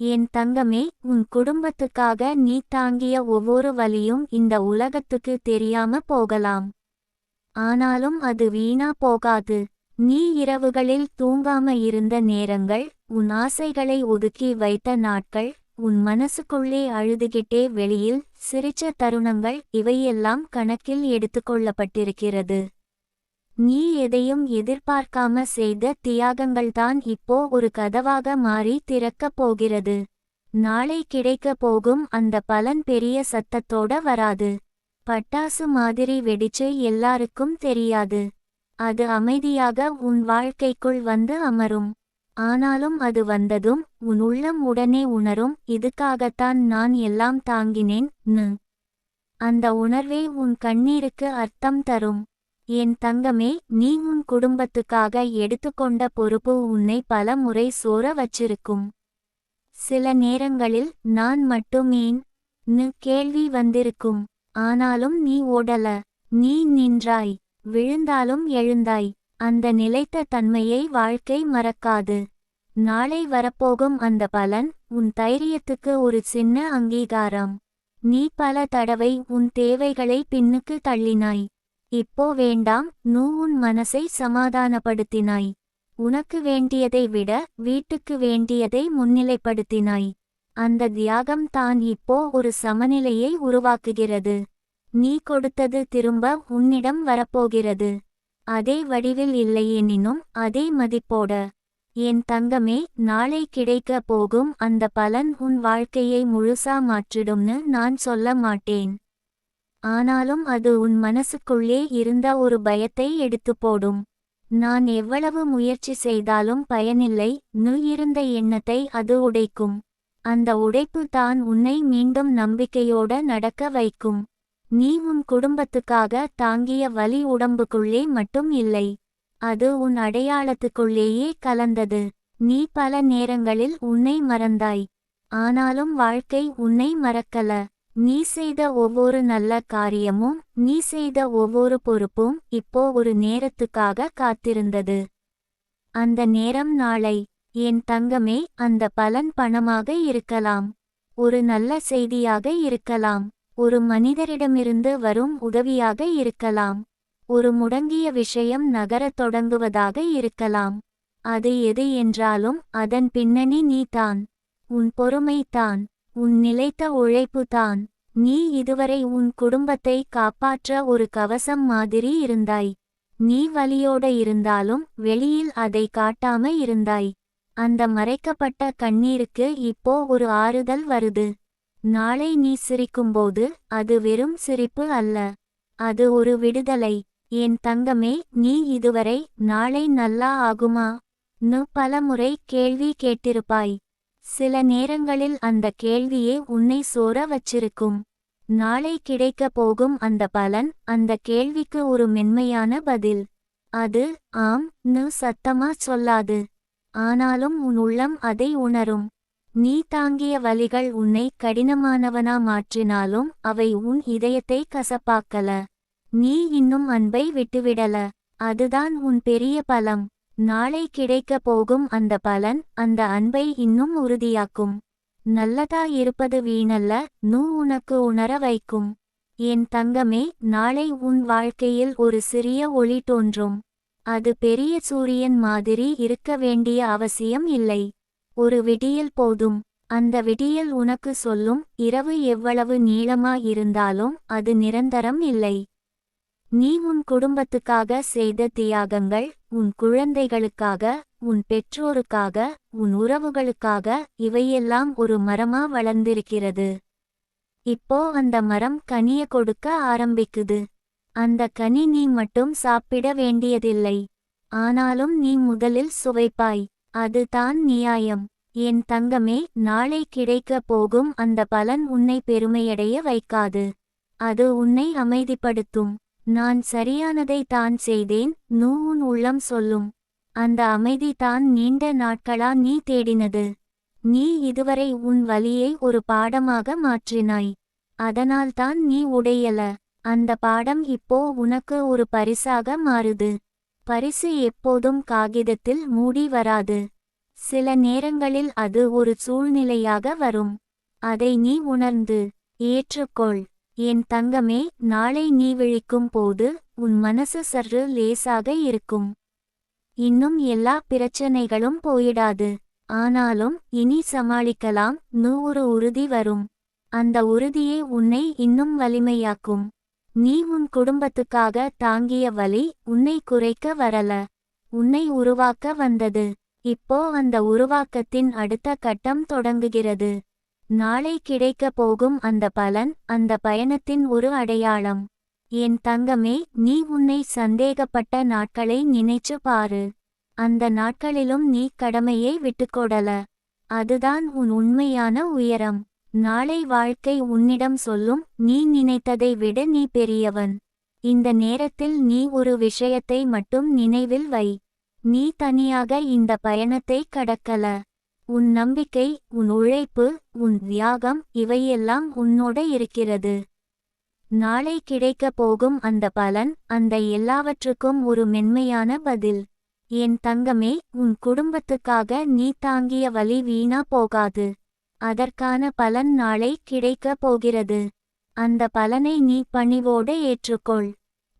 என் தங்கமே உன் குடும்பத்துக்காக நீ தாங்கிய ஒவ்வொரு வழியும் இந்த உலகத்துக்கு தெரியாம போகலாம். ஆனாலும் அது வீணா போகாது. நீ இரவுகளில் தூங்காம இருந்த நேரங்கள் உன் ஆசைகளை ஒதுக்கி வைத்த நாட்கள் உன் மனசுக்குள்ளே அழுதுகிட்டே வெளியில் சிரிச்ச தருணங்கள் இவையெல்லாம் கணக்கில் எடுத்துக்கொள்ளப்பட்டிருக்கிறது நீ எதையும் எதிர்பார்க்காம செய்த தியாகங்கள்தான் இப்போ ஒரு கதவாக மாறி திறக்கப் போகிறது. நாளை கிடைக்கப் போகும் அந்த பலன் பெரிய சத்தத்தோட வராது. பட்டாசு மாதிரி வெடிச்சு எல்லாருக்கும் தெரியாது. அது அமைதியாக உன் வாழ்க்கைக்குள் வந்து அமரும். ஆனாலும் அது வந்ததும் உன் உள்ளம் உடனே உணரும். இதுக்காகத்தான் நான் எல்லாம் தாங்கினேன் நு. அந்த உணர்வே உன் கண்ணீருக்கு அர்த்தம் தரும். என் தங்கமே நீ உன் குடும்பத்துக்காக எடுத்துக்கொண்ட பொறுப்பு உன்னை பல முறை சோர வச்சிருக்கும். சில நேரங்களில் நான் மட்டுமேன் நு கேள்வி வந்திருக்கும். ஆனாலும் நீ ஓடல நீ நின்றாய் விழுந்தாலும் எழுந்தாய். அந்த நிலைத்த தன்மையை வாழ்க்கை மறக்காது. நாளை வரப்போகும் அந்த பலன் உன் தைரியத்துக்கு ஒரு சின்ன அங்கீகாரம். நீ பல தடவை உன் தேவைகளை பின்னுக்கு தள்ளினாய். இப்போ வேண்டாம் நூ உன் மனசை சமாதானப்படுத்தினாய். உனக்கு வேண்டியதை விட வீட்டுக்கு வேண்டியதை முன்னிலைப்படுத்தினாய். அந்த தியாகம் தான் இப்போ ஒரு சமநிலையை உருவாக்குகிறது. நீ கொடுத்தது திரும்ப உன்னிடம் வரப்போகிறது. அதே வடிவில் இல்லையெனினும் அதே மதிப்போட. என் தங்கமே நாளை கிடைக்க போகும் அந்த பலன் உன் வாழ்க்கையை முழுசா மாற்றிடும்னு நான் சொல்ல மாட்டேன். ஆனாலும் அது உன் மனசுக்குள்ளே இருந்த ஒரு பயத்தை எடுத்து போடும். நான் எவ்வளவு முயற்சி செய்தாலும் பயனில்லை நு இருந்த எண்ணத்தை அது உடைக்கும். அந்த உடைப்பு தான் உன்னை மீண்டும் நம்பிக்கையோட நடக்க வைக்கும். நீ உன் குடும்பத்துக்காக தாங்கிய வலி உடம்புக்குள்ளே மட்டும் இல்லை அது உன் அடையாளத்துக்குள்ளேயே கலந்தது. நீ பல நேரங்களில் உன்னை மறந்தாய் ஆனாலும் வாழ்க்கை உன்னை மறக்கல. நீ செய்த ஒவ்வொரு நல்ல காரியமும் நீ செய்த ஒவ்வொரு பொறுப்பும் இப்போ ஒரு நேரத்துக்காக காத்திருந்தது. அந்த நேரம் நாளை என் தங்கமே அந்த பலன் பணமாக இருக்கலாம். ஒரு நல்ல செய்தியாக இருக்கலாம். ஒரு மனிதரிடமிருந்து வரும் உதவியாக இருக்கலாம். ஒரு முடங்கிய விஷயம் நகரத் தொடங்குவதாக இருக்கலாம். அது எது என்றாலும் அதன் பின்னணி நீதான் உன் பொறுமை தான். உன் நிலைத்த உழைப்பு தான். நீ இதுவரை உன் குடும்பத்தை காப்பாற்ற ஒரு கவசம் மாதிரி இருந்தாய். நீ வலியோட இருந்தாலும் வெளியில் அதை காட்டாம இருந்தாய். அந்த மறைக்கப்பட்ட கண்ணீருக்கு இப்போ ஒரு ஆறுதல் வருது. நாளை நீ சிரிக்கும்போது அது வெறும் சிரிப்பு அல்ல. அது ஒரு விடுதலை. என் தங்கமே நீ இதுவரை நாளை நல்லா ஆகுமா நு பலமுறை கேள்வி கேட்டிருப்பாய். சில நேரங்களில் அந்த கேள்வியே உன்னை சோர வச்சிருக்கும். நாளை கிடைக்க போகும் அந்த பலன் அந்த கேள்விக்கு ஒரு மென்மையான பதில். அது ஆம் நு சத்தமா சொல்லாது. ஆனாலும் உன் உள்ளம் அதை உணரும். நீ தாங்கிய வலிகள் உன்னை கடினமானவனா மாற்றினாலும் அவை உன் இதயத்தை கசப்பாக்கல. நீ இன்னும் அன்பை விட்டுவிடல. அதுதான் உன் பெரிய பலம். நாளை கிடைக்க போகும் அந்த பலன் அந்த அன்பை இன்னும் உறுதியாக்கும். நல்லதா இருப்பது வீணல்ல நூ உனக்கு உணர வைக்கும். என் தங்கமே நாளை உன் வாழ்க்கையில் ஒரு சிறிய ஒளி தோன்றும். அது பெரிய சூரியன் மாதிரி இருக்க வேண்டிய அவசியம் இல்லை. ஒரு விடியல் போதும். அந்த விடியல் உனக்கு சொல்லும் இரவு எவ்வளவு நீளமா இருந்தாலும் அது நிரந்தரம் இல்லை. நீ உன் குடும்பத்துக்காக செய்த தியாகங்கள் உன் குழந்தைகளுக்காக உன் பெற்றோருக்காக உன் உறவுகளுக்காக இவையெல்லாம் ஒரு மரமா வளர்ந்திருக்கிறது. இப்போ அந்த மரம் கனிய கொடுக்க ஆரம்பிக்குது. அந்த கனி நீ மட்டும் சாப்பிட வேண்டியதில்லை. ஆனாலும் நீ முதலில் சுவைப்பாய். அதுதான் நியாயம். என் தங்கமே நாளை கிடைக்க போகும் அந்த பலன் உன்னை பெருமையடைய வைக்காது. அது உன்னை அமைதிப்படுத்தும். நான் சரியானதை தான் செய்தேன் நூ உன் உள்ளம் சொல்லும். அந்த அமைதி தான் நீண்ட நாட்களா நீ தேடினது. நீ இதுவரை உன் வலியை ஒரு பாடமாக மாற்றினாய். அதனால்தான் நீ உடையல. அந்த பாடம் இப்போ உனக்கு ஒரு பரிசாக மாறுது. பரிசு எப்போதும் காகிதத்தில் மூடி வராது. சில நேரங்களில் அது ஒரு சூழ்நிலையாக வரும். அதை நீ உணர்ந்து ஏற்றுக்கொள். என் தங்கமே நாளை நீ விழிக்கும் போது உன் மனசு சற்று லேசாக இருக்கும். இன்னும் எல்லா பிரச்சனைகளும் போயிடாது. ஆனாலும் இனி சமாளிக்கலாம். நூறு உறுதி வரும். அந்த உறுதியே உன்னை இன்னும் வலிமையாக்கும். நீ உன் குடும்பத்துக்காக தாங்கிய வலி உன்னை குறைக்க வரல. உன்னை உருவாக்க வந்தது. இப்போ அந்த உருவாக்கத்தின் அடுத்த கட்டம் தொடங்குகிறது. நாளை கிடைக்க போகும் அந்த பலன் அந்த பயணத்தின் ஒரு அடையாளம். என் தங்கமே நீ உன்னை சந்தேகப்பட்ட நாட்களை நினைச்சு பாரு. அந்த நாட்களிலும் நீ கடமையை விட்டுக்கொடல அதுதான் உன் உண்மையான உயரம். நாளை வாழ்க்கை உன்னிடம் சொல்லும் நீ நினைத்ததை விட நீ பெரியவன். இந்த நேரத்தில் நீ ஒரு விஷயத்தை மட்டும் நினைவில் வை. நீ தனியாக இந்த பயணத்தை கடக்கல. உன் நம்பிக்கை உன் உழைப்பு உன் தியாகம் இவையெல்லாம் உன்னோட இருக்கிறது. நாளை கிடைக்கப் போகும் அந்த பலன் அந்த எல்லாவற்றுக்கும் ஒரு மென்மையான பதில். என் தங்கமே உன் குடும்பத்துக்காக நீ தாங்கிய வழி வீணா போகாது. அதற்கான பலன் நாளை கிடைக்கப் போகிறது. அந்த பலனை நீ பணிவோடு ஏற்றுக்கொள்.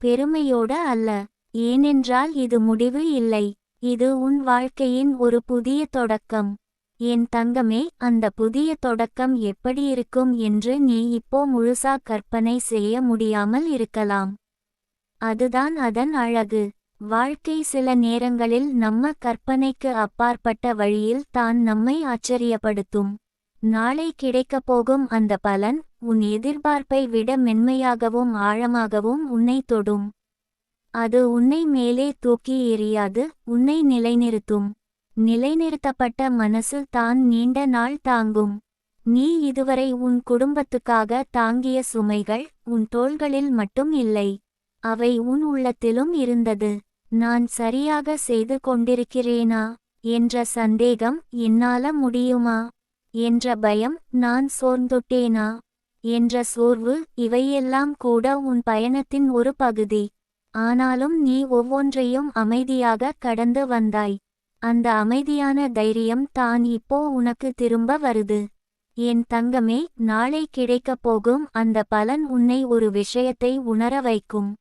பெருமையோட அல்ல ஏனென்றால் இது முடிவு இல்லை. இது உன் வாழ்க்கையின் ஒரு புதிய தொடக்கம். என் தங்கமே அந்த புதிய தொடக்கம் எப்படி இருக்கும் என்று நீ இப்போ முழுசா கற்பனை செய்ய முடியாமல் இருக்கலாம். அதுதான் அதன் அழகு. வாழ்க்கை சில நேரங்களில் நம்ம கற்பனைக்கு அப்பாற்பட்ட வழியில் தான் நம்மை ஆச்சரியப்படுத்தும். நாளை கிடைக்கப் போகும் அந்த பலன் உன் எதிர்பார்ப்பை விட மென்மையாகவும் ஆழமாகவும் உன்னை தொடும். அது உன்னை மேலே தூக்கி எறியாது உன்னை நிலைநிறுத்தும். நிலைநிறுத்தப்பட்ட மனசு தான் நீண்ட நாள் தாங்கும். நீ இதுவரை உன் குடும்பத்துக்காக தாங்கிய சுமைகள் உன் தோள்களில் மட்டும் இல்லை. அவை உன் உள்ளத்திலும் இருந்தது. நான் சரியாக செய்து கொண்டிருக்கிறேனா? என்ற சந்தேகம் என்னால முடியுமா? என்ற பயம் நான் சோர்ந்துட்டேனா? என்ற சோர்வு இவையெல்லாம் கூட உன் பயணத்தின் ஒரு பகுதி. ஆனாலும் நீ ஒவ்வொன்றையும் அமைதியாக கடந்து வந்தாய். அந்த அமைதியான தைரியம் தான் இப்போ உனக்கு திரும்ப வருது. என் தங்கமே நாளை கிடைக்கப் போகும் அந்த பலன் உன்னை ஒரு விஷயத்தை உணர வைக்கும்.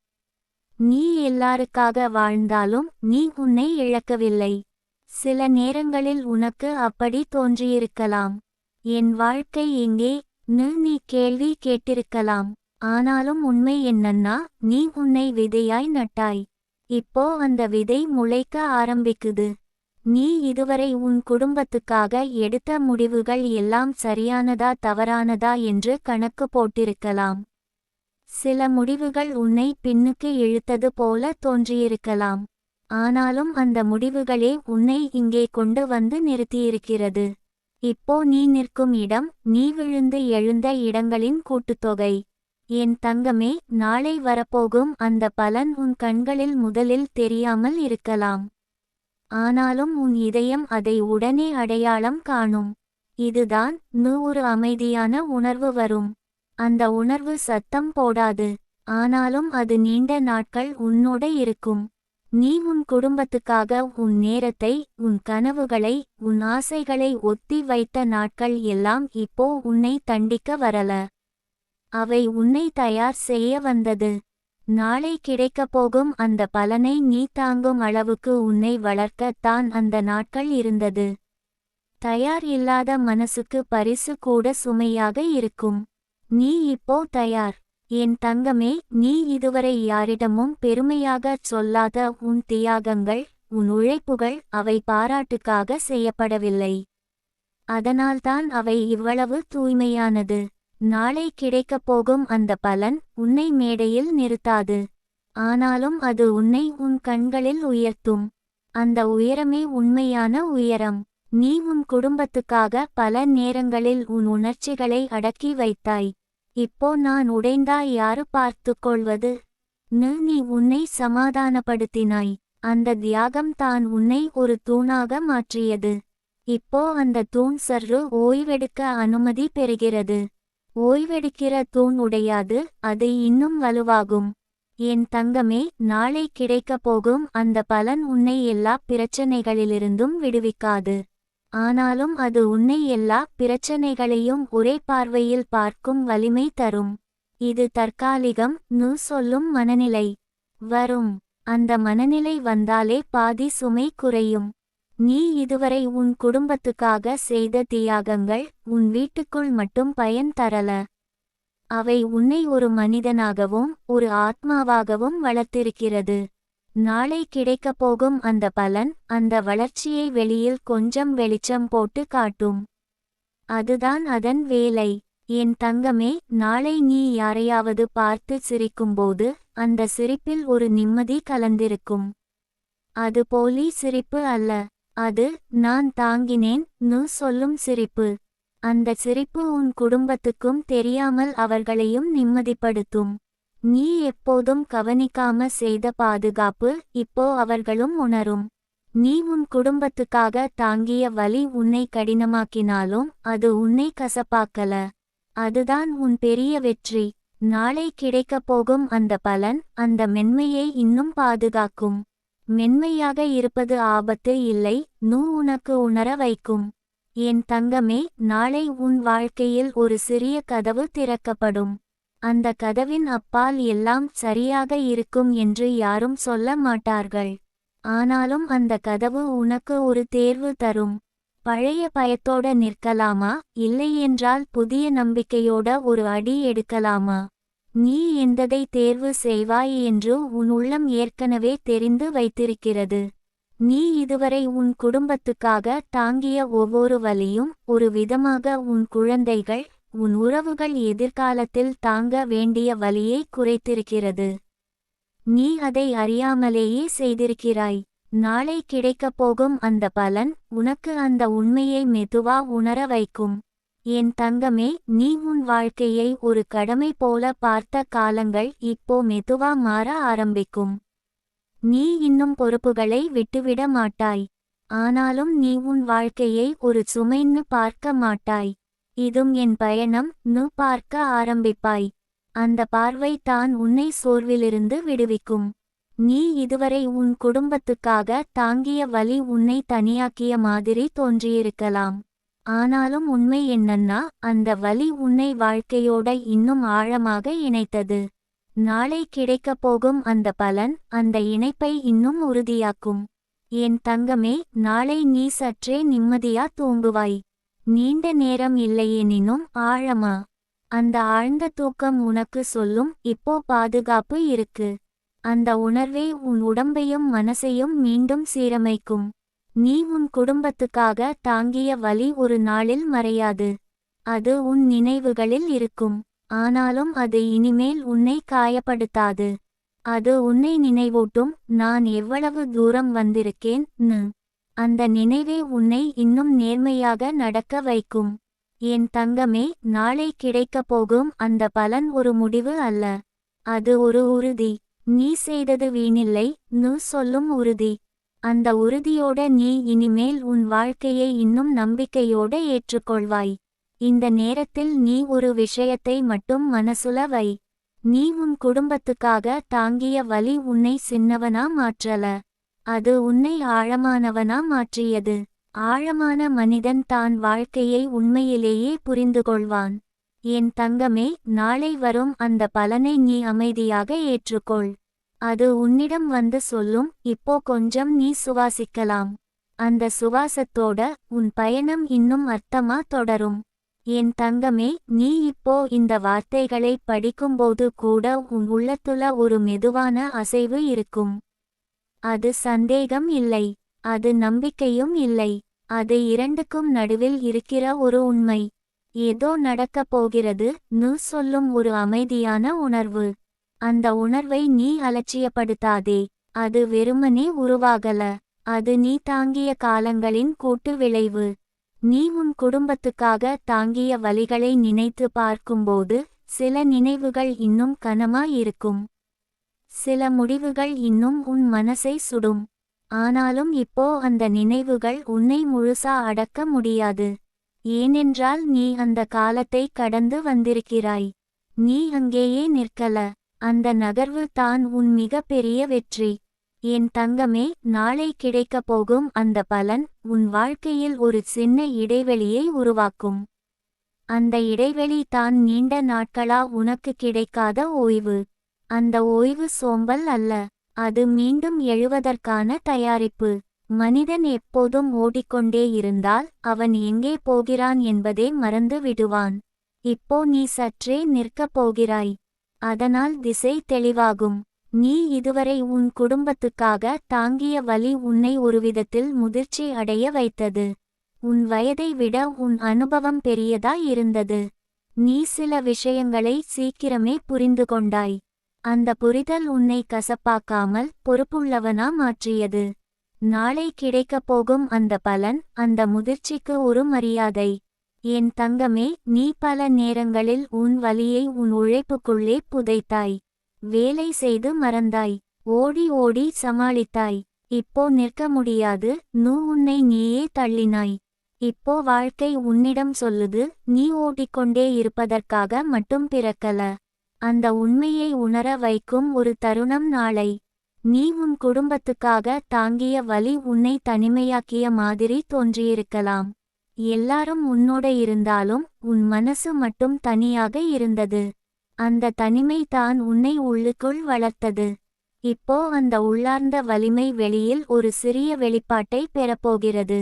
நீ எல்லாருக்காக வாழ்ந்தாலும் நீ உன்னை இழக்கவில்லை. சில நேரங்களில் உனக்கு அப்படி தோன்றியிருக்கலாம். என் வாழ்க்கை எங்கே? னு நீ கேள்வி கேட்டிருக்கலாம். ஆனாலும் உண்மை என்னன்னா நீ உன்னை விதையாய் நட்டாய். இப்போ அந்த விதை முளைக்க ஆரம்பிக்குது. நீ இதுவரை உன் குடும்பத்துக்காக எடுத்த முடிவுகள் எல்லாம் சரியானதா தவறானதா என்று கணக்கு போட்டிருக்கலாம். சில முடிவுகள் உன்னை பின்னுக்கு இழுத்தது போல தோன்றியிருக்கலாம். ஆனாலும் அந்த முடிவுகளே உன்னை இங்கே கொண்டு வந்து நிறுத்தியிருக்கிறது. இப்போ நீ நிற்கும் இடம் நீ விழுந்து எழுந்த இடங்களின் கூட்டுத்தொகை. என் தங்கமே நாளை வரப்போகும் அந்த பலன் உன் கண்களில் முதலில் தெரியாமல் இருக்கலாம். ஆனாலும் உன் இதயம் அதை உடனே அடையாளம் காணும். இதுதான் நு ஒரு அமைதியான உணர்வு வரும். அந்த உணர்வு சத்தம் போடாது. ஆனாலும் அது நீண்ட நாட்கள் உன்னோட இருக்கும். நீ உன் குடும்பத்துக்காக உன் நேரத்தை உன் கனவுகளை உன் ஆசைகளை ஒத்தி வைத்த நாட்கள் எல்லாம் இப்போ உன்னை தண்டிக்க வரல. அவை உன்னை தயார் செய்ய வந்தது. நாளை கிடைக்கப் போகும் அந்த பலனை நீ தாங்கும் அளவுக்கு உன்னை வளர்க்க தான் அந்த நாட்கள் இருந்தது. தயார் இல்லாத மனசுக்கு பரிசு கூட சுமையாக இருக்கும். நீ இப்போ தயார். என் தங்கமே நீ இதுவரை யாரிடமும் பெருமையாகச் சொல்லாத உன் தியாகங்கள் உன் உழைப்புகள் அவை பாராட்டுக்காக செய்யப்படவில்லை. அதனால்தான் அவை இவ்வளவு தூய்மையானது. நாளை கிடைக்கப் போகும் அந்த பலன் உன்னை மேடையில் நிறுத்தாது. ஆனாலும் அது உன்னை உன் கண்களில் உயர்த்தும். அந்த உயரமே உண்மையான உயரம். நீ உன் குடும்பத்துக்காக பல நேரங்களில் உன் உணர்ச்சிகளை அடக்கி வைத்தாய். இப்போ நான் உடைந்தா யாரு பார்த்து கொள்வது? நு நீ உன்னை சமாதானப்படுத்தினாய். அந்த தியாகம் தான் உன்னை ஒரு தூணாக மாற்றியது. இப்போ அந்த தூண் சர்று ஓய்வெடுக்க அனுமதி பெறுகிறது. ஓய்வெடுக்கிற தூண் உடையாது அது இன்னும் வலுவாகும். என் தங்கமே நாளை கிடைக்கப் போகும் அந்த பலன் உன்னை எல்லா பிரச்சனைகளிலிருந்தும் விடுவிக்காது. ஆனாலும் அது உன்னை எல்லா பிரச்சனைகளையும் ஒரே பார்வையில் பார்க்கும் வலிமை தரும். இது தற்காலிகம் நு சொல்லும் மனநிலை. வரும். அந்த மனநிலை வந்தாலே பாதி சுமை குறையும். நீ இதுவரை உன் குடும்பத்துக்காக செய்த தியாகங்கள் உன் வீட்டுக்குள் மட்டும் பயன் தரல. அவை உன்னை ஒரு மனிதனாகவும் ஒரு ஆத்மாவாகவும் வளர்த்திருக்கிறது. நாளை கிடைக்கப் போகும் அந்த பலன் அந்த வளர்ச்சியை வெளியில் கொஞ்சம் வெளிச்சம் போட்டு காட்டும். அதுதான் அதன் வேலை. என் தங்கமே நாளை நீ யாரையாவது பார்த்து சிரிக்கும்போது அந்த சிரிப்பில் ஒரு நிம்மதி கலந்திருக்கும். அது போலி சிரிப்பு அல்ல. அது நான் தாங்கினேன் நு சொல்லும் சிரிப்பு. அந்த சிரிப்பு உன் குடும்பத்துக்கும் தெரியாமல் அவர்களையும் நிம்மதிப்படுத்தும். நீ எப்போதும் கவனிக்காம செய்த பாதுகாப்பு இப்போ அவர்களும் உணரும். நீ உன் குடும்பத்துக்காக தாங்கிய வலி உன்னை கடினமாக்கினாலும் அது உன்னை கசப்பாக்கல. அதுதான் உன் பெரிய வெற்றி. நாளை கிடைக்கப் போகும் அந்த பலன் அந்த மென்மையை இன்னும் பாதுகாக்கும். மென்மையாக இருப்பது ஆபத்து இல்லை நூ உனக்கு உணர வைக்கும். என் தங்கமே நாளை உன் வாழ்க்கையில் ஒரு சிறிய கதவு திறக்கப்படும். அந்த கதவின் அப்பால் எல்லாம் சரியாக இருக்கும் என்று யாரும் சொல்ல மாட்டார்கள். ஆனாலும் அந்த கதவு உனக்கு ஒரு தேர்வு தரும். பழைய பயத்தோட நிற்கலாமா இல்லையென்றால் புதிய நம்பிக்கையோட ஒரு அடி எடுக்கலாமா? நீ எந்ததை தேர்வு செய்வாய் என்று உன் உள்ளம் ஏற்கனவே தெரிந்து வைத்திருக்கிறது. நீ இதுவரை உன் குடும்பத்துக்காக தாங்கிய ஒவ்வொரு வலியும் ஒரு விதமாக உன் குழந்தைகள் உன் உறவுகள் எதிர்காலத்தில் தாங்க வேண்டிய வலியை குறைத்திருக்கிறது. நீ அதை அறியாமலேயே செய்திருக்கிறாய். நாளை கிடைக்கப் போகும் அந்த பலன் உனக்கு அந்த உண்மையை மெதுவா உணர வைக்கும். என் தங்கமே நீ உன் வாழ்க்கையை ஒரு கடமை போல பார்த்த காலங்கள் இப்போ மெதுவா மாற ஆரம்பிக்கும். நீ இன்னும் பொறுப்புகளை விட்டுவிட மாட்டாய். ஆனாலும் நீ உன் வாழ்க்கையை ஒரு சுமைன்னு பார்க்க மாட்டாய். இதும் என் பயணம் நு பார்க்க ஆரம்பிப்பாய். அந்த பார்வை தான் உன்னை சோர்விலிருந்து விடுவிக்கும். நீ இதுவரை உன் குடும்பத்துக்காக தாங்கிய வலி உன்னை தனியாக்கிய மாதிரி தோன்றியிருக்கலாம். ஆனாலும் உண்மை என்னன்னா அந்த வலி உன்னை வாழ்க்கையோட இன்னும் ஆழமாக இணைத்தது. நாளை கிடைக்கப் போகும் அந்த பலன் அந்த இணைப்பை இன்னும் உறுதியாக்கும். என் தங்கமே நாளை நீ சற்றே நிம்மதியா தூங்குவாய். நீண்ட நேரம் இல்லையெனினும் ஆழமா? அந்த ஆழ்ந்த தூக்கம் உனக்கு சொல்லும் இப்போ பாதுகாப்பு இருக்கு. அந்த உணர்வே உன் உடம்பையும் மனசையும் மீண்டும் சீரமைக்கும். நீ உன் குடும்பத்துக்காக தாங்கிய வலி ஒரு நாளில் மறையாது. அது உன் நினைவுகளில் இருக்கும். ஆனாலும் அது இனிமேல் உன்னை காயப்படுத்தாது. அது உன்னை நினைவூட்டும். நான் எவ்வளவு தூரம் வந்திருக்கேன்? நு. அந்த நினைவே உன்னை இன்னும் நேர்மையாக நடக்க வைக்கும். என் தங்கமே நாளை கிடைக்கப் போகும். அந்த பலன் ஒரு முடிவு அல்ல. அது ஒரு உறுதி. நீ செய்தது வீணில்லை. நு சொல்லும் உறுதி. அந்த உறுதியோட நீ இனிமேல் உன் வாழ்க்கையை இன்னும் நம்பிக்கையோட ஏற்றுக்கொள்வாய். இந்த நேரத்தில் நீ ஒரு விஷயத்தை மட்டும் மனசுல வை. நீ உன் குடும்பத்துக்காக தாங்கிய வலி உன்னை சின்னவனா மாற்றல. அது உன்னை ஆழமானவனா மாற்றியது. ஆழமான மனிதன் தான் வாழ்க்கையை உண்மையிலேயே புரிந்து கொள்வான். என் தங்கமே நாளை வரும் அந்த பலனை நீ அமைதியாக ஏற்றுக்கொள். அது உன்னிடம் வந்து சொல்லும் இப்போ கொஞ்சம் நீ சுவாசிக்கலாம். அந்த சுவாசத்தோட உன் பயணம் இன்னும் அர்த்தமா தொடரும். என் தங்கமே நீ இப்போ இந்த வார்த்தைகளை படிக்கும்போது கூட உன் உள்ளத்துல ஒரு மெதுவான அசைவு இருக்கும். அது சந்தேகம் இல்லை. அது நம்பிக்கையும் இல்லை. அது இரண்டுக்கும் நடுவில் இருக்கிற ஒரு உண்மை. ஏதோ நடக்கப் போகிறது நு சொல்லும் ஒரு அமைதியான உணர்வு. அந்த உணர்வை நீ அலட்சியப்படுத்தாதே. அது வெறுமனே உருவாகல. அது நீ தாங்கிய காலங்களின் கூட்டு விளைவு. நீ உன் குடும்பத்துக்காக தாங்கிய வழிகளை நினைத்து பார்க்கும்போது சில நினைவுகள் இன்னும் கனமா இருக்கும். சில முடிவுகள் இன்னும் உன் மனசை சுடும். ஆனாலும் இப்போ அந்த நினைவுகள் உன்னை முழுசா அடக்க முடியாது. ஏனென்றால் நீ அந்த காலத்தை கடந்து வந்திருக்கிறாய். நீ அங்கேயே நிற்கல. அந்த நகர்வு தான் உன் மிக பெரிய வெற்றி. என் தங்கமே நாளை கிடைக்கப் போகும் அந்த பலன் உன் வாழ்க்கையில் ஒரு சின்ன இடைவெளியை உருவாக்கும். அந்த இடைவெளி தான் நீண்ட நாட்களா உனக்கு கிடைக்காத ஓய்வு. அந்த ஓய்வு சோம்பல் அல்ல அது மீண்டும் எழுவதற்கான தயாரிப்பு. மனிதன் எப்போதும் ஓடிக்கொண்டே இருந்தால் அவன் எங்கே போகிறான் என்பதே மறந்து விடுவான். இப்போ நீ சற்றே நிற்கப் போகிறாய். அதனால் திசை தெளிவாகும். நீ இதுவரை உன் குடும்பத்துக்காக தாங்கிய வலி உன்னை ஒருவிதத்தில் முதிர்ச்சி அடைய வைத்தது. உன் வயதை விட உன் அனுபவம் பெரியதா இருந்தது. நீ சில விஷயங்களை சீக்கிரமே புரிந்து கொண்டாய். அந்த புரிதல் உன்னை கசப்பாக்காமல் பொறுப்புள்ளவனா மாற்றியது. நாளை கிடைக்கப் போகும் அந்த பலன் அந்த முதிர்ச்சிக்கு ஒரு மரியாதை. என் தங்கமே நீ பல நேரங்களில் உன் வலியை உன் உழைப்புக்குள்ளே புதைத்தாய். வேலை செய்து மறந்தாய். ஓடி ஓடி சமாளித்தாய். இப்போ நிற்க முடியாது. நூ உன்னை நீயே தள்ளினாய். இப்போ வாழ்க்கை உன்னிடம் சொல்லுது. நீ ஓடிக்கொண்டே இருப்பதற்காக மட்டும் பிறக்கல. அந்த உண்மையை உணர வைக்கும் ஒரு தருணம் நாளை. நீ உன் குடும்பத்துக்காக தாங்கிய வலி உன்னை தனிமையாக்கிய மாதிரி தோன்றியிருக்கலாம். எல்லாரும் உன்னோட இருந்தாலும் உன் மனசு மட்டும் தனியாக இருந்தது. அந்த தனிமை தான் உன்னை உள்ளுக்குள் வளர்த்தது. இப்போ அந்த உள்ளார்ந்த வலிமை வெளியில் ஒரு சிறிய வெளிப்பாட்டை பெறப்போகிறது.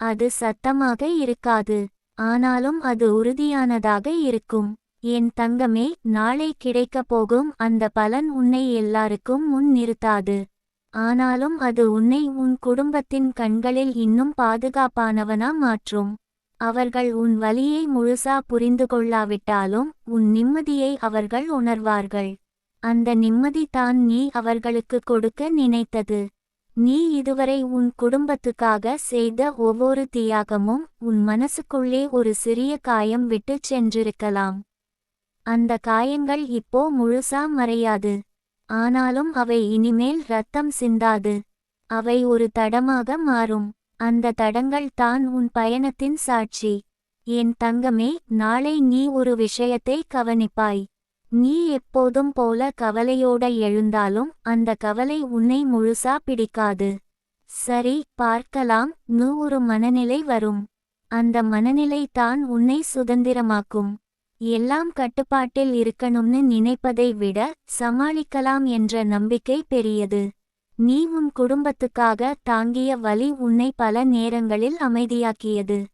அது சத்தமாக இருக்காது. ஆனாலும் அது உறுதியானதாக இருக்கும். என் தங்கமே நாளை கிடைக்கப் போகும் அந்த பலன் உன்னை எல்லாருக்கும் முன் நிறுத்தாது ஆனாலும் அது உன்னை உன் குடும்பத்தின் கண்களில் இன்னும் பாதுகாப்பானவனா மாற்றும். அவர்கள் உன் வலியை முழுசா புரிந்து கொள்ளாவிட்டாலும் உன் நிம்மதியை அவர்கள் உணர்வார்கள். அந்த நிம்மதி தான் நீ அவர்களுக்கு கொடுக்க நினைத்தது. நீ இதுவரை உன் குடும்பத்துக்காக செய்த ஒவ்வொரு தியாகமும் உன் மனசுக்குள்ளே ஒரு சிறிய காயம் விட்டு சென்றிருக்கலாம். அந்த காயங்கள் இப்போ முழுசா மறையாது. ஆனாலும் அவை இனிமேல் ரத்தம் சிந்தாது. அவை ஒரு தடமாக மாறும். அந்த தடங்கள் தான் உன் பயணத்தின் சாட்சி. என் தங்கமே நாளை நீ ஒரு விஷயத்தை கவனிப்பாய். நீ எப்போதும் போல கவலையோட எழுந்தாலும் அந்த கவலை உன்னை முழுசா பிடிக்காது. சரி பார்க்கலாம். நூ ஒரு மனநிலை வரும். அந்த மனநிலை தான் உன்னை சுதந்திரமாக்கும். எல்லாம் கட்டுப்பாட்டில் இருக்கணும்னு நினைப்பதை விட சமாளிக்கலாம் என்ற நம்பிக்கை பெரியது. நீ உன் குடும்பத்துக்காக தாங்கிய வலி உன்னை பல நேரங்களில் அமைதியாக்கியது.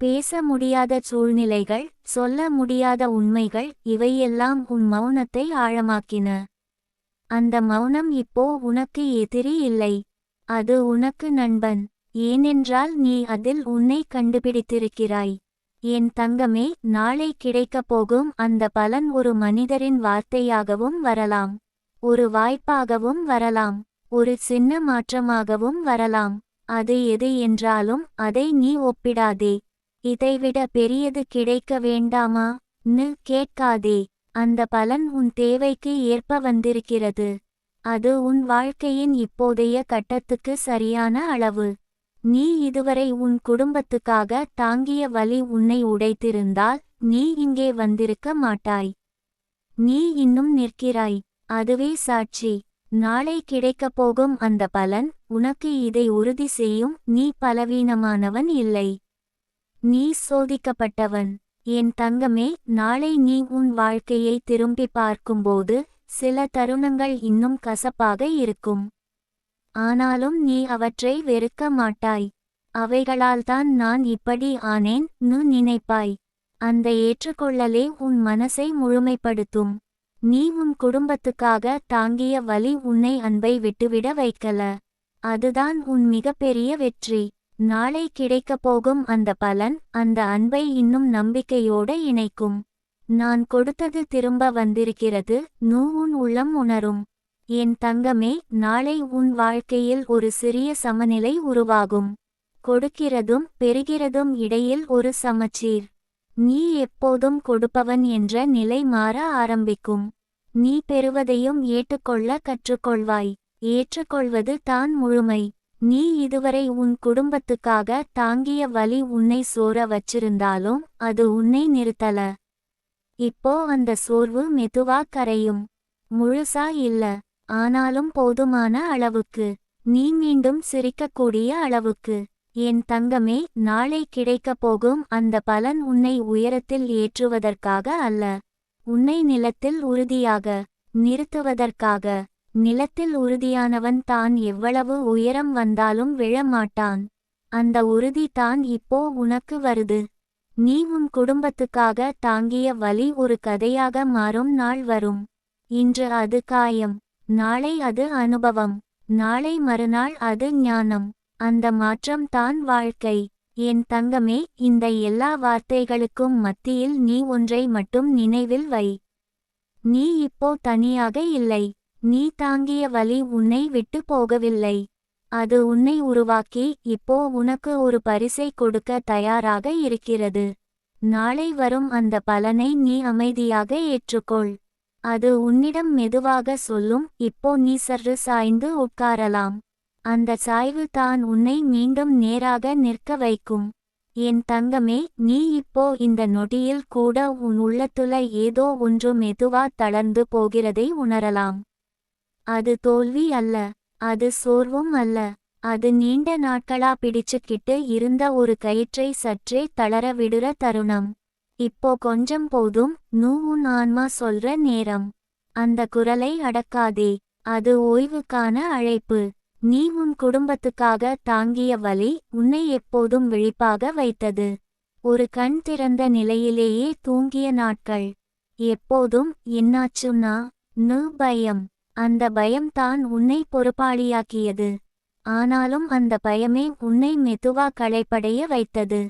பேச முடியாத சூழ்நிலைகள் சொல்ல முடியாத உண்மைகள் இவையெல்லாம் உன் மௌனத்தை ஆழமாக்கின. அந்த மௌனம் இப்போ உனக்கு எதிரி இல்லை. அது உனக்கு நண்பன். ஏனென்றால் நீ அதில் உன்னை கண்டுபிடித்திருக்கிறாய். என் தங்கமே நாளை கிடைக்கப் போகும் அந்த பலன் ஒரு மனிதரின் வார்த்தையாகவும் வரலாம். ஒரு வாய்ப்பாகவும் வரலாம். ஒரு சின்ன மாற்றமாகவும் வரலாம். அது எது என்றாலும் அதை நீ ஒப்பிடாதே. இதைவிட பெரியது கிடைக்க வேண்டாமா? ன்னு கேட்காதே. அந்த பலன் உன் தேவைக்கு ஏற்ப வந்திருக்கிறது. அது உன் வாழ்க்கையின் இப்போதைய கட்டத்துக்கு சரியான அளவு. நீ இதுவரை உன் குடும்பத்துக்காக தாங்கிய வலி உன்னை உடைத்திருந்தால் நீ இங்கே வந்திருக்க மாட்டாய். நீ இன்னும் நிற்கிறாய். அதுவே சாட்சி. நாளை கிடைக்கப் போகும் அந்த பலன் உனக்கு இதை உறுதி செய்யும் நீ பலவீனமானவன் இல்லை. நீ சோதிக்கப்பட்டவன். என் தங்கமே நாளை நீ உன் வாழ்க்கையை திரும்பி பார்க்கும்போது சில தருணங்கள் இன்னும் கசப்பாக இருக்கும். ஆனாலும் நீ அவற்றை வெறுக்க மாட்டாய். அவைகளால்தான் நான் இப்படி ஆனேன் நு நினைப்பாய். அந்த ஏற்றுக்கொள்ளலே உன் மனசை முழுமைப்படுத்தும். நீ உன் குடும்பத்துக்காக தாங்கிய வலி உன்னை அன்பை விட்டுவிட வைக்கல. அதுதான் உன் மிகப்பெரிய வெற்றி. நாளை கிடைக்கப் போகும் அந்த பலன் அந்த அன்பை இன்னும் நம்பிக்கையோட இணைக்கும். நான் கொடுத்தது திரும்ப வந்திருக்கிறது நூ உன் உள்ளம் உணரும். என் தங்கமே நாளை உன் வாழ்க்கையில் ஒரு சிறிய சமநிலை உருவாகும். கொடுக்கிறதும் பெறுகிறதும் இடையில் ஒரு சமச்சீர். நீ எப்போதும் கொடுப்பவன் என்ற நிலை மாற ஆரம்பிக்கும். நீ பெறுவதையும் ஏற்றுக்கொள்ள கற்றுக்கொள்வாய். ஏற்றுக்கொள்வது தான் முழுமை. நீ இதுவரை உன் குடும்பத்துக்காக தாங்கிய வலி உன்னை சோர வச்சிருந்தாலும் அது உன்னை நிறுத்தல. இப்போ அந்த சோர்வு மெதுவா கரையும். முழுசா இல்ல. ஆனாலும் போதுமான அளவுக்கு. நீ மீண்டும் சிரிக்கக்கூடிய அளவுக்கு. என் தங்கமே நாளை கிடைக்கப் போகும் அந்த பலன் உன்னை உயரத்தில் ஏற்றுவதற்காக அல்ல. உன்னை நிலத்தில் உறுதியாக நிறுத்துவதற்காக. நிலத்தில் உறுதியானவன் தான் எவ்வளவு உயரம் வந்தாலும் விழமாட்டான். அந்த உறுதி தான் இப்போ உனக்கு வருது. நீ உன் குடும்பத்துக்காக தாங்கிய வலி ஒரு கதையாக மாறும் நாள் வரும். இன்று அது காயம். நாளை அது அனுபவம். நாளை மறுநாள் அது ஞானம். அந்த மாற்றம் தான் வாழ்க்கை. என் தங்கமே இந்த எல்லா வார்த்தைகளுக்கும் மத்தியில் நீ ஒன்றை மட்டும் நினைவில் வை. நீ இப்போ தனியாக இல்லை. நீ தாங்கிய வலி உன்னை விட்டு போகவில்லை. அது உன்னை உருவாக்கி இப்போ உனக்கு ஒரு பரிசை கொடுக்க தயாராக இருக்கிறது. நாளை வரும் அந்த பலனை நீ அமைதியாக ஏற்றுக்கொள். அது உன்னிடம் மெதுவாக சொல்லும் இப்போ நீ சற்று சாய்ந்து உட்காரலாம். அந்த சாய்வு தான் உன்னை மீண்டும் நேராக நிற்க வைக்கும். என் தங்கமே நீ இப்போ இந்த நொடியில் கூட உன் உள்ளத்துல ஏதோ ஒன்று மெதுவா தளர்ந்து போகிறதை உணரலாம். அது தோல்வி அல்ல அது சோர்வும் அல்ல. அது நீண்ட நாட்களா பிடிச்சுக்கிட்டு இருந்த ஒரு கயிற்றை சற்றே தளர விடுற தருணம். இப்போ கொஞ்சம் போதும் நூ உன் ஆன்மா சொல்ற நேரம். அந்த குரலை அடக்காதே அது ஓய்வுக்கான அழைப்பு. நீ உன் குடும்பத்துக்காக தாங்கிய வலி உன்னை எப்போதும் விழிப்பாக வைத்தது. ஒரு கண் திறந்த நிலையிலேயே தூங்கிய நாட்கள். எப்போதும் என்னாச்சுன்னா நு பயம். அந்த பயம் தான் உன்னை பொறுப்பாளியாக்கியது. ஆனாலும் அந்த பயமே உன்னை மெதுவா களைப்படைய வைத்தது.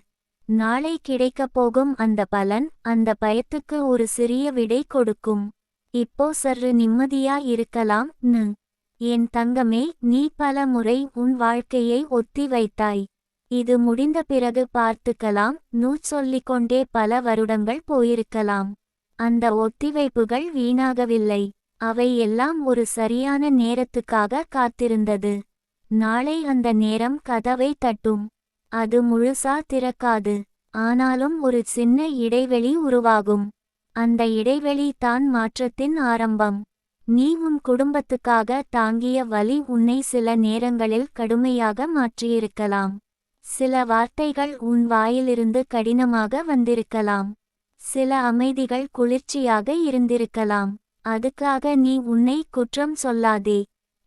நாளை கிடைக்கப் போகும் அந்த பலன் அந்த பயத்துக்கு ஒரு சிறிய விடை கொடுக்கும். இப்போ சற்று நிம்மதியா இருக்கலாம் நு. என் தங்கமே நீ பல முறை உன் வாழ்க்கையை ஒத்தி வைத்தாய். இது முடிந்த பிறகு பார்த்துக்கலாம் நூ சொல்லிக்கொண்டே பல வருடங்கள் போயிருக்கலாம். அந்த ஒத்திவைப்புகள் வீணாகவில்லை. அவை எல்லாம் ஒரு சரியான நேரத்துக்காக காத்திருந்தது. நாளை அந்த நேரம் கதவை தட்டும். அது முழுசா திறக்காது. ஆனாலும் ஒரு சின்ன இடைவெளி உருவாகும். அந்த இடைவெளி தான் மாற்றத்தின் ஆரம்பம். நீ உன் குடும்பத்துக்காக தாங்கிய வலி உன்னை சில நேரங்களில் கடுமையாக மாற்றியிருக்கலாம். சில வார்த்தைகள் உன் வாயிலிருந்து கடினமாக வந்திருக்கலாம். சில அமைதிகள் குளிர்ச்சியாக இருந்திருக்கலாம். அதுக்காக நீ உன்னை குற்றம் சொல்லாதே.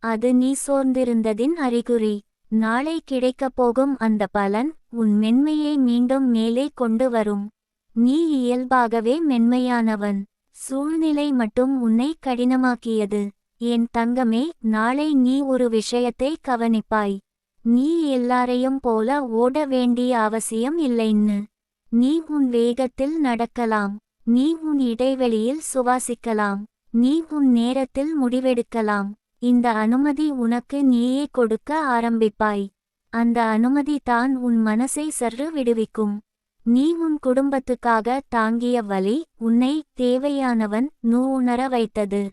அது நீ சோர்ந்திருந்ததின் அறிகுறி. நாளை கிடைக்கப் போகும் அந்த பலன் உன் மென்மையை மீண்டும் மேலே கொண்டு வரும். நீ இயல்பாகவே மென்மையானவன். சூழ்நிலை மட்டும் உன்னை கடினமாக்கியது. என் தங்கமே நாளை நீ ஒரு விஷயத்தை கவனிப்பாய். நீ எல்லாரையும் போல ஓட வேண்டிய அவசியம் இல்லைன்னு. நீ உன் வேகத்தில் நடக்கலாம். நீ உன் இடைவெளியில் சுவாசிக்கலாம். நீ உன் நேரத்தில் முடிவெடுக்கலாம். இந்த அனுமதி உனக்கு நீயே கொடுக்க ஆரம்பிப்பாய். அந்த அனுமதி தான் உன் மனசை சற்று விடுவிக்கும். நீ உன் குடும்பத்துக்காக தாங்கிய வலி உன்னை தேவையானவன் நூ உணர வைத்தது.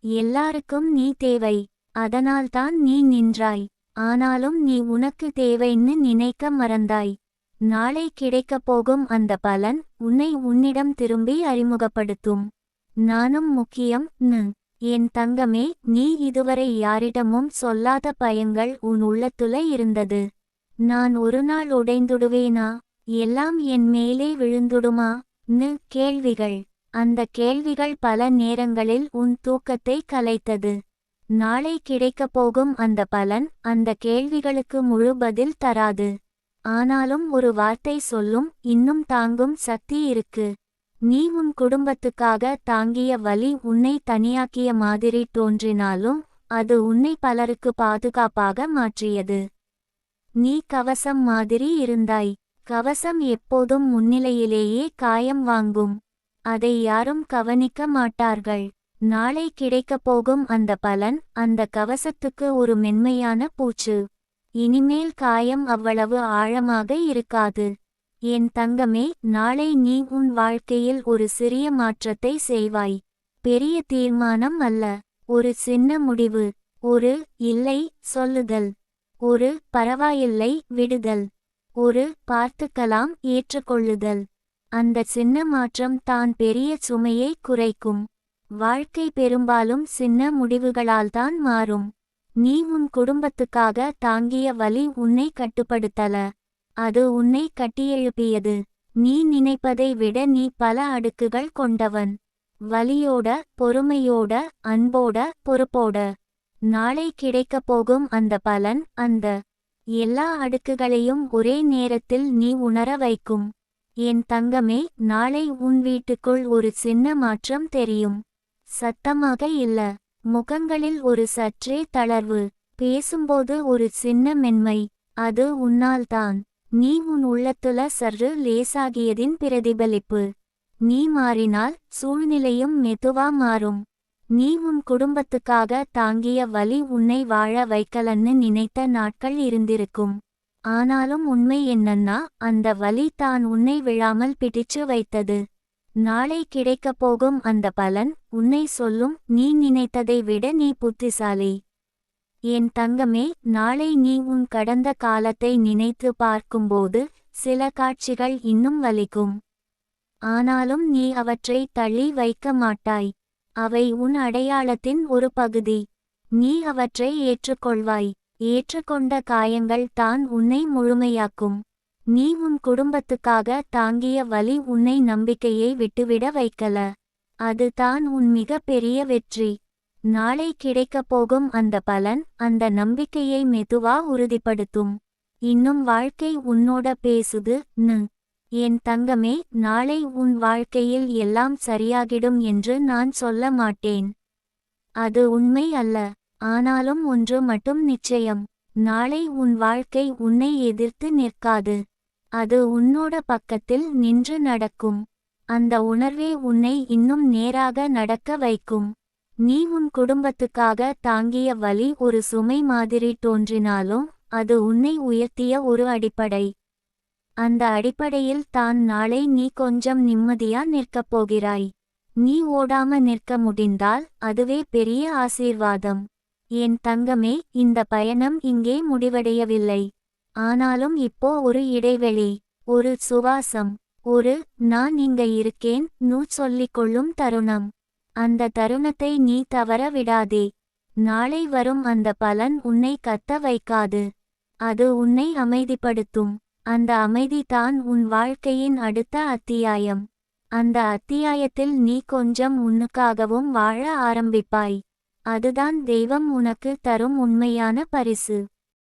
எல்லாருக்கும் நீ தேவை. அதனால்தான் நீ நின்றாய். ஆனாலும் நீ உனக்கு தேவைன்னு நினைக்க மறந்தாய். நாளை கிடைக்கப் போகும் அந்த பலன் உன்னை உன்னிடம் திரும்பி அறிமுகப்படுத்தும். நானும் முக்கியம் நு. என் தங்கமே நீ இதுவரை யாரிடமும் சொல்லாத பயங்கள் உன் உள்ளத்துல இருந்தது. நான் ஒரு நாள் உடைந்துடுவேனா? எல்லாம் என் மேலே விழுந்துடுமா? நு கேள்விகள். அந்த கேள்விகள் பல நேரங்களில் உன் தூக்கத்தை கலைத்தது. நாளை கிடைக்கப் போகும் அந்த பலன் அந்த கேள்விகளுக்கு முழு பதில் தராது. ஆனாலும் ஒரு வார்த்தை சொல்லும் இன்னும் தாங்கும் சக்தி இருக்கு. நீ உன் குடும்பத்துக்காக தாங்கிய வலி உன்னை தனியாக்கிய மாதிரி தோன்றினாலும் அது உன்னை பலருக்கு பாதுகாப்பாக மாற்றியது. நீ கவசம் மாதிரி இருந்தாய். கவசம் எப்போதும் முன்னிலையிலேயே காயம் வாங்கும். அதை யாரும் கவனிக்க மாட்டார்கள். நாளை கிடைக்கப் போகும் அந்த பலன் அந்த கவசத்துக்கு ஒரு மென்மையான பூச்சு. இனிமேல் காயம் அவ்வளவு ஆழமாக இருக்காது. என் தங்கமே நாளை நீ உன் வாழ்க்கையில் ஒரு சிறிய மாற்றத்தை செய்வாய். பெரிய தீர்மானம் அல்ல. ஒரு சின்ன முடிவு. ஒரு இல்லை சொல்லுதல். ஒரு பரவாயில்லை விடுதல். ஒரு பார்த்துக்கலாம் ஏற்றுக்கொள்ளுதல். அந்த சின்ன மாற்றம் தான் பெரிய சுமையை குறைக்கும். வாழ்க்கை பெரும்பாலும் சின்ன முடிவுகளால்தான் மாறும். நீ உன் குடும்பத்துக்காக தாங்கிய வலி உன்னை கட்டுப்படுத்தல. அது உன்னை கட்டியெழுப்பியது. நீ நினைப்பதை விட நீ பல அடுக்குகள் கொண்டவன். வலியோட பொறுமையோட அன்போட பொறுப்போட. நாளை கிடைக்கப் போகும் அந்த பலன் அந்த எல்லா அடுக்குகளையும் ஒரே நேரத்தில் நீ உணர வைக்கும். என் தங்கமே நாளை உன் வீட்டுக்குள் ஒரு சின்ன மாற்றம் தெரியும். சத்தமாக இல்ல. முகங்களில் ஒரு சற்றே தளர்வு. பேசும்போது ஒரு சின்ன மென்மை. அது உன்னால்தான் நீ உன் உள்ளத்துல சற்று லேசாகியதின் பிரதிபலிப்பு. நீ மாறினால் சூழ்நிலையும் மெதுவா மாறும். நீ உன் குடும்பத்துக்காக தாங்கிய வலி உன்னை வாழ வைக்கலன்னு நினைத்த நாட்கள் இருந்திருக்கும். ஆனாலும் உண்மை என்னன்னா அந்த வலி தான் உன்னை விழாமல் பிடிச்சு வைத்தது. நாளை கிடைக்கப் போகும் அந்த பலன் உன்னை சொல்லும் நீ நினைத்ததை விட நீ புத்திசாலி. என் தங்கமே நாளை நீ உன் கடந்த காலத்தை நினைத்து பார்க்கும்போது சில காட்சிகள் இன்னும் வலிக்கும். ஆனாலும் நீ அவற்றை தள்ளி வைக்க மாட்டாய். அவை உன் அடையாளத்தின் ஒரு பகுதி. நீ அவற்றை ஏற்றுக்கொள்வாய். ஏற்றுக்கொண்ட காயங்கள் தான் உன்னை முழுமையாக்கும். நீ உன் குடும்பத்துக்காக தாங்கிய வலி உன்னை நம்பிக்கையை விட்டுவிட வைக்கல. அது தான் உன் மிக பெரிய வெற்றி. நாளை கிடைக்கப் போகும் அந்த பலன் அந்த நம்பிக்கையை மெதுவா உறுதிப்படுத்தும். இன்னும் வாழ்க்கை உன்னோட பேசுது நு. என் தங்கமே நாளை உன் வாழ்க்கையில் எல்லாம் சரியாகிடும் என்று நான் சொல்ல மாட்டேன். அது உண்மை அல்ல ஆனாலும் ஒன்று மட்டும் நிச்சயம். நாளை உன் வாழ்க்கை உன்னை எதிர்த்து நிற்காது. அது உன்னோட பக்கத்தில் நின்று நடக்கும். அந்த உணர்வே உன்னை இன்னும் நேராக நடக்க வைக்கும். நீ உன் குடும்பத்துக்காக தாங்கிய வலி ஒரு சுமை மாதிரி தோன்றினாலும் அது உன்னை உயர்த்திய ஒரு அடிப்படை. அந்த அடிப்படையில் தான் நாளை நீ கொஞ்சம் நிம்மதியா நிற்கப் போகிறாய். நீ ஓடாம நிற்க முடிந்தால் அதுவே பெரிய ஆசீர்வாதம். என் தங்கமே இந்த பயணம் இங்கே முடிவடையவில்லை. ஆனாலும் இப்போ ஒரு இடைவெளி ஒரு சுவாசம் ஒரு நான் இங்க இருக்கேன் நூ சொல்லிக்கொள்ளும் தருணம். அந்த தருணத்தை நீ தவற விடாதே. நாளை வரும் அந்த பலன் உன்னை கத்த வைக்காது. அது உன்னை அமைதிப்படுத்தும். அந்த அமைதி தான் உன் வாழ்க்கையின் அடுத்த அத்தியாயம். அந்த அத்தியாயத்தில் நீ கொஞ்சம் உன்னுக்காகவும் வாழ ஆரம்பிப்பாய். அதுதான் தெய்வம் உனக்கு தரும் உண்மையான பரிசு.